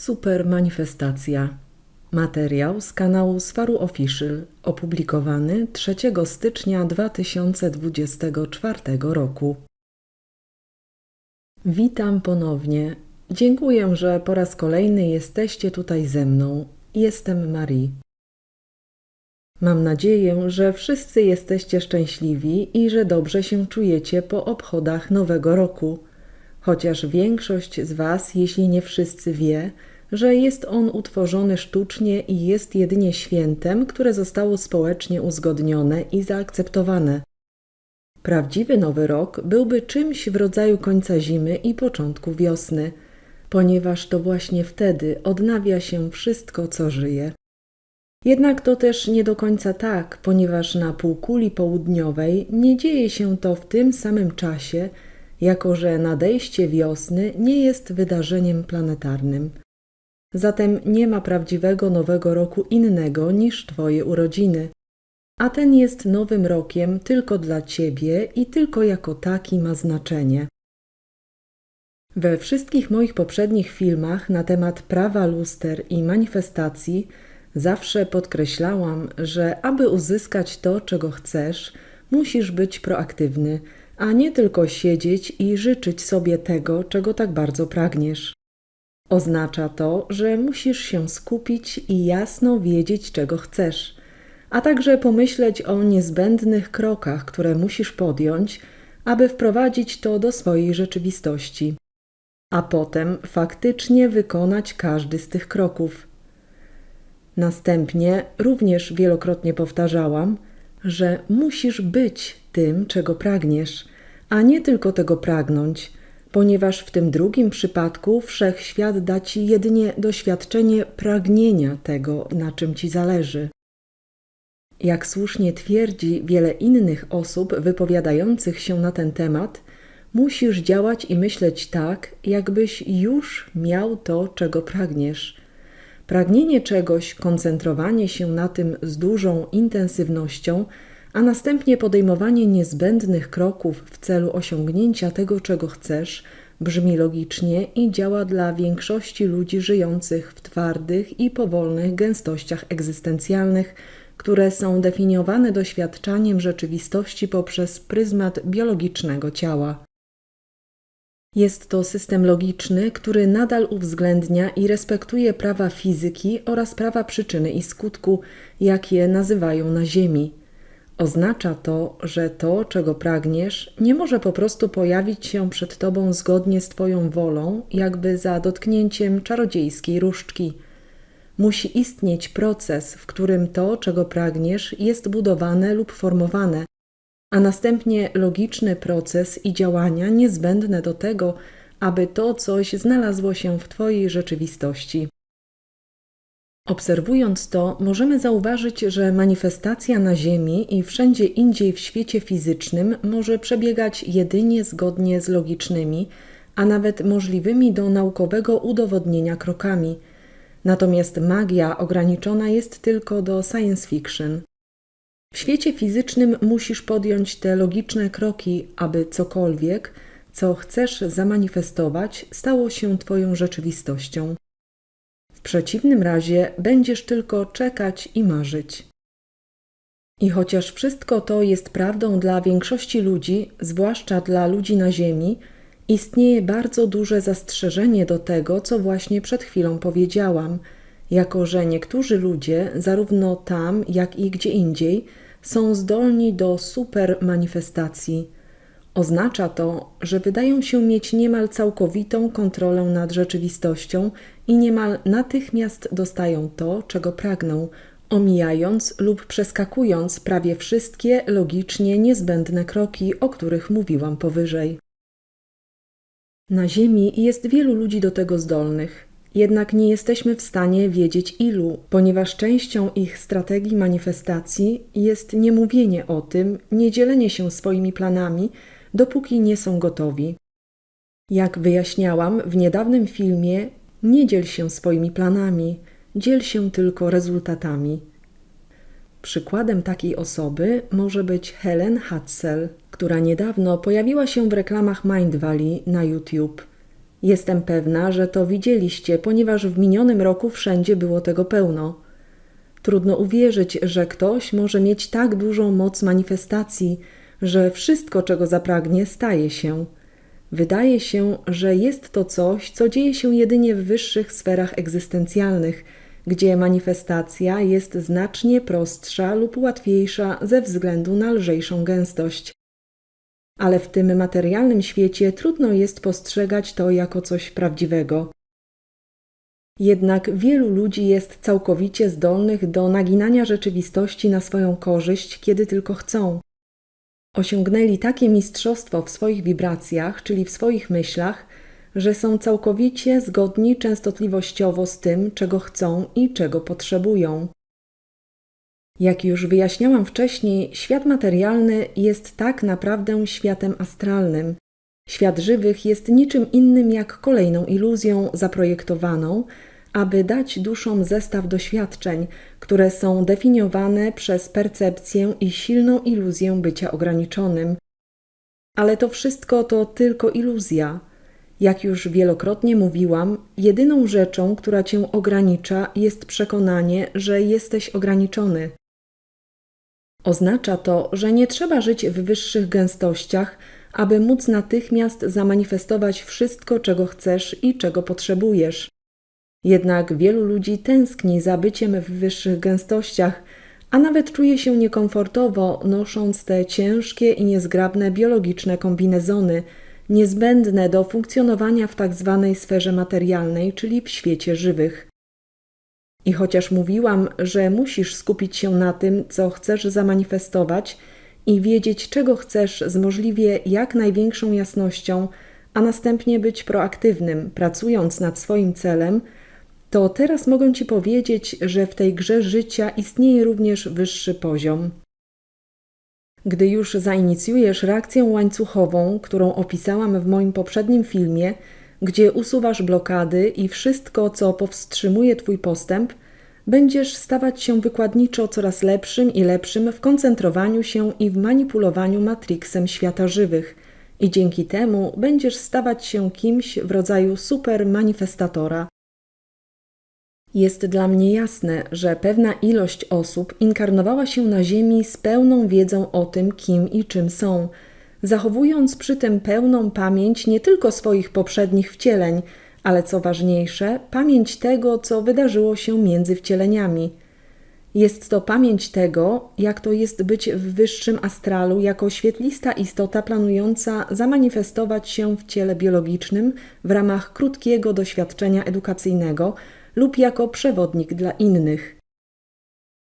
Super manifestacja. Materiał z kanału Swaru Official, opublikowany 3 stycznia 2024 roku. Witam ponownie. Dziękuję, że po raz kolejny jesteście tutaj ze mną. Jestem Marie. Mam nadzieję, że wszyscy jesteście szczęśliwi i że dobrze się czujecie po obchodach Nowego Roku. Chociaż większość z Was, jeśli nie wszyscy, wie, że jest on utworzony sztucznie i jest jedynie świętem, które zostało społecznie uzgodnione i zaakceptowane. Prawdziwy Nowy Rok byłby czymś w rodzaju końca zimy i początku wiosny, ponieważ to właśnie wtedy odnawia się wszystko, co żyje. Jednak to też nie do końca tak, ponieważ na półkuli południowej nie dzieje się to w tym samym czasie, jako że nadejście wiosny nie jest wydarzeniem planetarnym. Zatem nie ma prawdziwego nowego roku innego niż Twoje urodziny, a ten jest nowym rokiem tylko dla Ciebie i tylko jako taki ma znaczenie. We wszystkich moich poprzednich filmach na temat prawa luster i manifestacji zawsze podkreślałam, że aby uzyskać to, czego chcesz, musisz być proaktywny, a nie tylko siedzieć i życzyć sobie tego, czego tak bardzo pragniesz. Oznacza to, że musisz się skupić i jasno wiedzieć, czego chcesz, a także pomyśleć o niezbędnych krokach, które musisz podjąć, aby wprowadzić to do swojej rzeczywistości, a potem faktycznie wykonać każdy z tych kroków. Następnie również wielokrotnie powtarzałam, że musisz być tym, czego pragniesz, a nie tylko tego pragnąć, ponieważ w tym drugim przypadku wszechświat da ci jedynie doświadczenie pragnienia tego, na czym ci zależy. Jak słusznie twierdzi wiele innych osób wypowiadających się na ten temat, musisz działać i myśleć tak, jakbyś już miał to, czego pragniesz. Pragnienie czegoś, koncentrowanie się na tym z dużą intensywnością, a następnie podejmowanie niezbędnych kroków w celu osiągnięcia tego, czego chcesz, brzmi logicznie i działa dla większości ludzi żyjących w twardych i powolnych gęstościach egzystencjalnych, które są definiowane doświadczaniem rzeczywistości poprzez pryzmat biologicznego ciała. Jest to system logiczny, który nadal uwzględnia i respektuje prawa fizyki oraz prawa przyczyny i skutku, jak je nazywają na Ziemi. Oznacza to, że to, czego pragniesz, nie może po prostu pojawić się przed tobą zgodnie z Twoją wolą, jakby za dotknięciem czarodziejskiej różdżki. Musi istnieć proces, w którym to, czego pragniesz, jest budowane lub formowane, a następnie logiczny proces i działania niezbędne do tego, aby to coś znalazło się w Twojej rzeczywistości. Obserwując to, możemy zauważyć, że manifestacja na Ziemi i wszędzie indziej w świecie fizycznym może przebiegać jedynie zgodnie z logicznymi, a nawet możliwymi do naukowego udowodnienia krokami. Natomiast magia ograniczona jest tylko do science fiction. W świecie fizycznym musisz podjąć te logiczne kroki, aby cokolwiek, co chcesz zamanifestować, stało się Twoją rzeczywistością. W przeciwnym razie będziesz tylko czekać i marzyć. I chociaż wszystko to jest prawdą dla większości ludzi, zwłaszcza dla ludzi na Ziemi, istnieje bardzo duże zastrzeżenie do tego, co właśnie przed chwilą powiedziałam, jako że niektórzy ludzie, zarówno tam, jak i gdzie indziej, są zdolni do super manifestacji. Oznacza to, że wydają się mieć niemal całkowitą kontrolę nad rzeczywistością i niemal natychmiast dostają to, czego pragną, omijając lub przeskakując prawie wszystkie logicznie niezbędne kroki, o których mówiłam powyżej. Na Ziemi jest wielu ludzi do tego zdolnych, jednak nie jesteśmy w stanie wiedzieć ilu, ponieważ częścią ich strategii manifestacji jest niemówienie o tym, nie dzielenie się swoimi planami, dopóki nie są gotowi. Jak wyjaśniałam w niedawnym filmie, nie dziel się swoimi planami, dziel się tylko rezultatami. Przykładem takiej osoby może być Helen Hatzel, która niedawno pojawiła się w reklamach Mind Valley na YouTube. Jestem pewna, że to widzieliście, ponieważ w minionym roku wszędzie było tego pełno. Trudno uwierzyć, że ktoś może mieć tak dużą moc manifestacji, że wszystko, czego zapragnie, staje się. Wydaje się, że jest to coś, co dzieje się jedynie w wyższych sferach egzystencjalnych, gdzie manifestacja jest znacznie prostsza lub łatwiejsza ze względu na lżejszą gęstość. Ale w tym materialnym świecie trudno jest postrzegać to jako coś prawdziwego. Jednak wielu ludzi jest całkowicie zdolnych do naginania rzeczywistości na swoją korzyść, kiedy tylko chcą. Osiągnęli takie mistrzostwo w swoich wibracjach, czyli w swoich myślach, że są całkowicie zgodni częstotliwościowo z tym, czego chcą i czego potrzebują. Jak już wyjaśniałam wcześniej, świat materialny jest tak naprawdę światem astralnym. Świat żywych jest niczym innym jak kolejną iluzją zaprojektowaną, aby dać duszom zestaw doświadczeń, które są definiowane przez percepcję i silną iluzję bycia ograniczonym. Ale to wszystko to tylko iluzja. Jak już wielokrotnie mówiłam, jedyną rzeczą, która cię ogranicza, jest przekonanie, że jesteś ograniczony. Oznacza to, że nie trzeba żyć w wyższych gęstościach, aby móc natychmiast zamanifestować wszystko, czego chcesz i czego potrzebujesz. Jednak wielu ludzi tęskni za byciem w wyższych gęstościach, a nawet czuje się niekomfortowo, nosząc te ciężkie i niezgrabne biologiczne kombinezony, niezbędne do funkcjonowania w tak zwanej sferze materialnej, czyli w świecie żywych. I chociaż mówiłam, że musisz skupić się na tym, co chcesz zamanifestować i wiedzieć, czego chcesz z możliwie jak największą jasnością, a następnie być proaktywnym, pracując nad swoim celem, to teraz mogę Ci powiedzieć, że w tej grze życia istnieje również wyższy poziom. Gdy już zainicjujesz reakcję łańcuchową, którą opisałam w moim poprzednim filmie, gdzie usuwasz blokady i wszystko, co powstrzymuje Twój postęp, będziesz stawać się wykładniczo coraz lepszym i lepszym w koncentrowaniu się i w manipulowaniu matriksem świata żywych, i dzięki temu będziesz stawać się kimś w rodzaju super manifestatora. Jest dla mnie jasne, że pewna ilość osób inkarnowała się na Ziemi z pełną wiedzą o tym, kim i czym są, zachowując przy tym pełną pamięć nie tylko swoich poprzednich wcieleń, ale co ważniejsze, pamięć tego, co wydarzyło się między wcieleniami. Jest to pamięć tego, jak to jest być w wyższym astralu jako świetlista istota planująca zamanifestować się w ciele biologicznym w ramach krótkiego doświadczenia edukacyjnego lub jako przewodnik dla innych.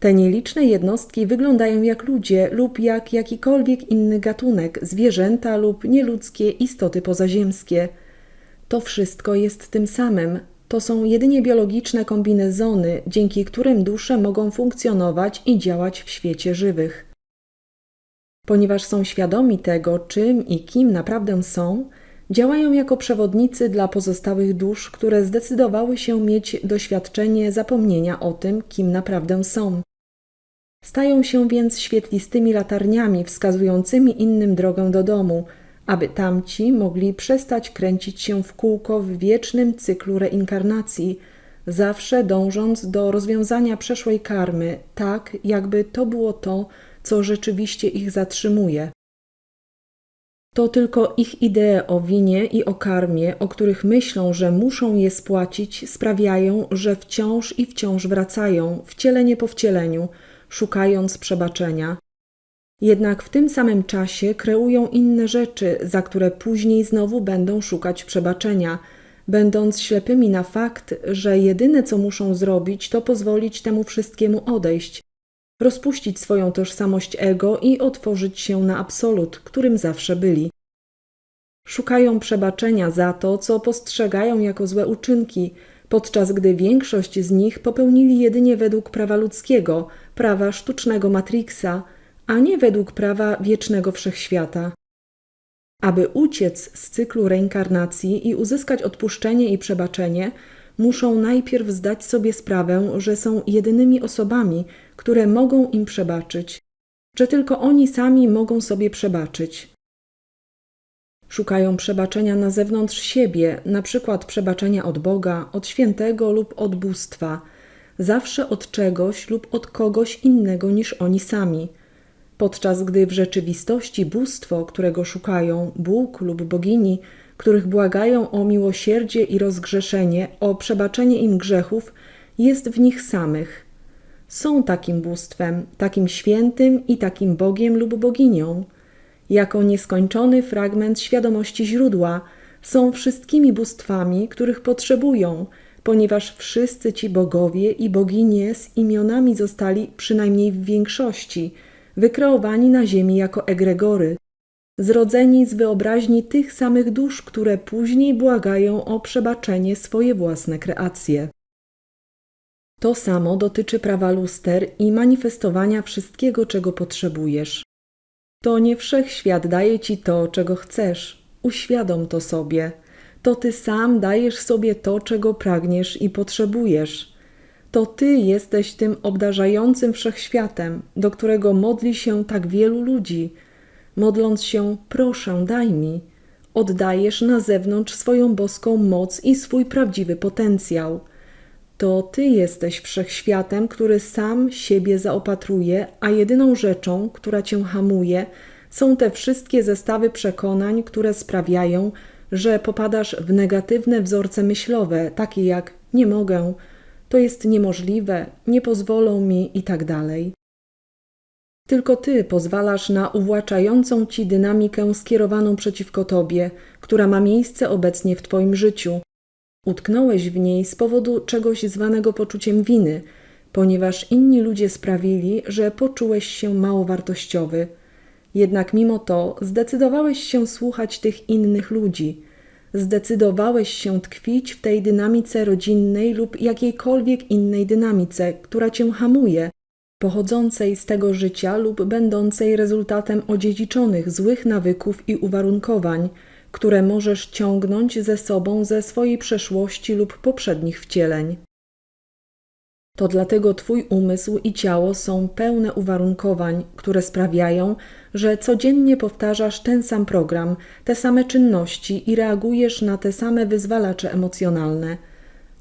Te nieliczne jednostki wyglądają jak ludzie lub jak jakikolwiek inny gatunek, zwierzęta lub nieludzkie istoty pozaziemskie. To wszystko jest tym samym. To są jedynie biologiczne kombinezony, dzięki którym dusze mogą funkcjonować i działać w świecie żywych. Ponieważ są świadomi tego, czym i kim naprawdę są, działają jako przewodnicy dla pozostałych dusz, które zdecydowały się mieć doświadczenie zapomnienia o tym, kim naprawdę są. Stają się więc świetlistymi latarniami wskazującymi innym drogę do domu, aby tamci mogli przestać kręcić się w kółko w wiecznym cyklu reinkarnacji, zawsze dążąc do rozwiązania przeszłej karmy, tak jakby to było to, co rzeczywiście ich zatrzymuje. To tylko ich idee o winie i o karmie, o których myślą, że muszą je spłacić, sprawiają, że wciąż i wciąż wracają, wcielenie po wcieleniu, szukając przebaczenia. Jednak w tym samym czasie kreują inne rzeczy, za które później znowu będą szukać przebaczenia, będąc ślepymi na fakt, że jedyne co muszą zrobić, to pozwolić temu wszystkiemu odejść, rozpuścić swoją tożsamość ego i otworzyć się na absolut, którym zawsze byli. Szukają przebaczenia za to, co postrzegają jako złe uczynki, podczas gdy większość z nich popełnili jedynie według prawa ludzkiego, prawa sztucznego Matrixa, a nie według prawa wiecznego wszechświata. Aby uciec z cyklu reinkarnacji i uzyskać odpuszczenie i przebaczenie, muszą najpierw zdać sobie sprawę, że są jedynymi osobami, które mogą im przebaczyć, że tylko oni sami mogą sobie przebaczyć. Szukają przebaczenia na zewnątrz siebie, na przykład przebaczenia od Boga, od świętego lub od bóstwa, zawsze od czegoś lub od kogoś innego niż oni sami. Podczas gdy w rzeczywistości bóstwo, którego szukają, Bóg lub bogini, których błagają o miłosierdzie i rozgrzeszenie, o przebaczenie im grzechów, jest w nich samych. Są takim bóstwem, takim świętym i takim Bogiem lub boginią. Jako nieskończony fragment świadomości źródła są wszystkimi bóstwami, których potrzebują, ponieważ wszyscy ci bogowie i boginie z imionami zostali, przynajmniej w większości, wykreowani na ziemi jako egregory, zrodzeni z wyobraźni tych samych dusz, które później błagają o przebaczenie swoje własne kreacje. To samo dotyczy prawa luster i manifestowania wszystkiego, czego potrzebujesz. To nie wszechświat daje ci to, czego chcesz. Uświadom to sobie. To ty sam dajesz sobie to, czego pragniesz i potrzebujesz. To ty jesteś tym obdarzającym wszechświatem, do którego modli się tak wielu ludzi. Modląc się, proszę, daj mi. Oddajesz na zewnątrz swoją boską moc i swój prawdziwy potencjał. To ty jesteś wszechświatem, który sam siebie zaopatruje, a jedyną rzeczą, która cię hamuje, są te wszystkie zestawy przekonań, które sprawiają, że popadasz w negatywne wzorce myślowe, takie jak nie mogę, to jest niemożliwe, nie pozwolą mi i tak. Tylko ty pozwalasz na uwłaczającą ci dynamikę skierowaną przeciwko tobie, która ma miejsce obecnie w twoim życiu. Utknąłeś w niej z powodu czegoś zwanego poczuciem winy, ponieważ inni ludzie sprawili, że poczułeś się mało wartościowy. Jednak mimo to zdecydowałeś się słuchać tych innych ludzi. Zdecydowałeś się tkwić w tej dynamice rodzinnej lub jakiejkolwiek innej dynamice, która cię hamuje, pochodzącej z tego życia lub będącej rezultatem odziedziczonych złych nawyków i uwarunkowań, które możesz ciągnąć ze sobą ze swojej przeszłości lub poprzednich wcieleń. To dlatego Twój umysł i ciało są pełne uwarunkowań, które sprawiają, że codziennie powtarzasz ten sam program, te same czynności i reagujesz na te same wyzwalacze emocjonalne.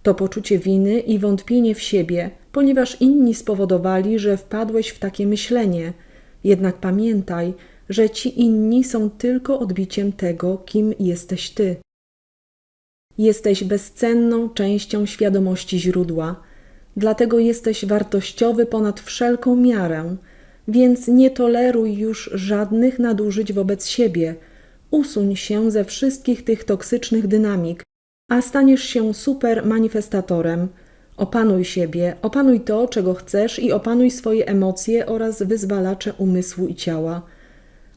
To poczucie winy i wątpienie w siebie, ponieważ inni spowodowali, że wpadłeś w takie myślenie. Jednak pamiętaj, że ci inni są tylko odbiciem tego, kim jesteś ty. Jesteś bezcenną częścią świadomości źródła, dlatego jesteś wartościowy ponad wszelką miarę, więc nie toleruj już żadnych nadużyć wobec siebie. Usuń się ze wszystkich tych toksycznych dynamik, a staniesz się super manifestatorem. Opanuj siebie, opanuj to, czego chcesz i opanuj swoje emocje oraz wyzwalacze umysłu i ciała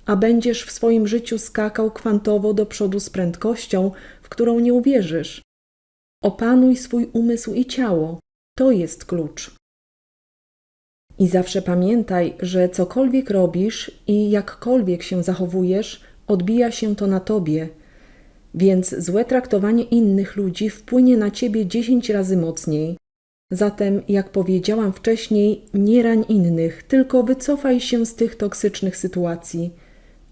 a będziesz w swoim życiu skakał kwantowo do przodu z prędkością, w którą nie uwierzysz. Opanuj swój umysł i ciało. To jest klucz. I zawsze pamiętaj, że cokolwiek robisz i jakkolwiek się zachowujesz, odbija się to na tobie. Więc złe traktowanie innych ludzi wpłynie na ciebie dziesięć razy mocniej. Zatem, jak powiedziałam wcześniej, nie rań innych, tylko wycofaj się z tych toksycznych sytuacji.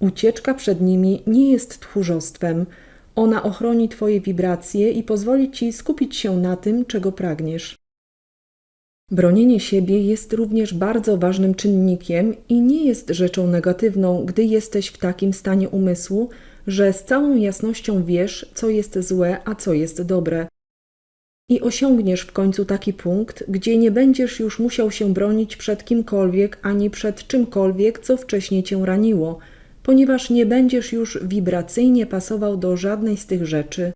Ucieczka przed nimi nie jest tchórzostwem. Ona ochroni Twoje wibracje i pozwoli Ci skupić się na tym, czego pragniesz. Bronienie siebie jest również bardzo ważnym czynnikiem i nie jest rzeczą negatywną, gdy jesteś w takim stanie umysłu, że z całą jasnością wiesz, co jest złe, a co jest dobre. I osiągniesz w końcu taki punkt, gdzie nie będziesz już musiał się bronić przed kimkolwiek ani przed czymkolwiek, co wcześniej cię raniło – ponieważ nie będziesz już wibracyjnie pasował do żadnej z tych rzeczy.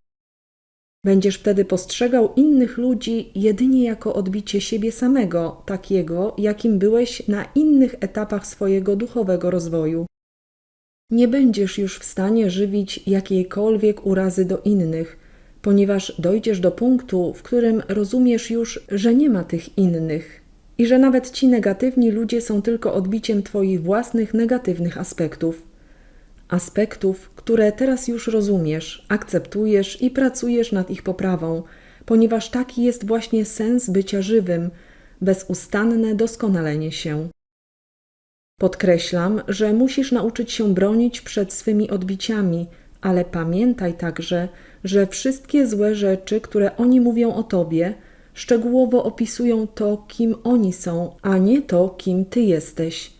Będziesz wtedy postrzegał innych ludzi jedynie jako odbicie siebie samego, takiego, jakim byłeś na innych etapach swojego duchowego rozwoju. Nie będziesz już w stanie żywić jakiejkolwiek urazy do innych, ponieważ dojdziesz do punktu, w którym rozumiesz już, że nie ma tych innych i że nawet ci negatywni ludzie są tylko odbiciem Twoich własnych negatywnych aspektów aspektów, które teraz już rozumiesz, akceptujesz i pracujesz nad ich poprawą, ponieważ taki jest właśnie sens bycia żywym bezustanne doskonalenie się. Podkreślam, że musisz nauczyć się bronić przed swymi odbiciami, ale pamiętaj także, że wszystkie złe rzeczy, które oni mówią o tobie, szczegółowo opisują to, kim oni są, a nie to, kim ty jesteś.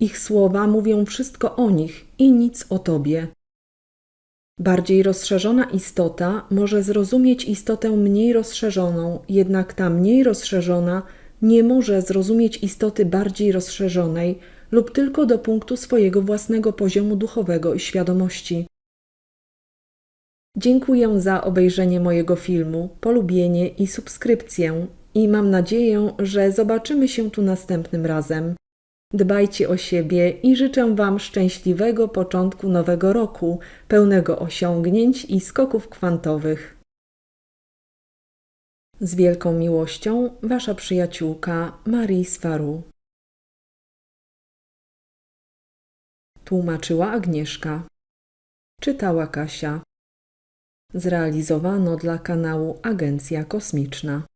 Ich słowa mówią wszystko o nich i nic o tobie. Bardziej rozszerzona istota może zrozumieć istotę mniej rozszerzoną, jednak ta mniej rozszerzona nie może zrozumieć istoty bardziej rozszerzonej lub tylko do punktu swojego własnego poziomu duchowego i świadomości. Dziękuję za obejrzenie mojego filmu, polubienie i subskrypcję i mam nadzieję, że zobaczymy się tu następnym razem. Dbajcie o siebie i życzę Wam szczęśliwego początku nowego roku, pełnego osiągnięć i skoków kwantowych. Z wielką miłością, Wasza przyjaciółka Marii Swaru. Tłumaczyła Agnieszka. Czytała Kasia. Zrealizowano dla kanału Agencja Kosmiczna.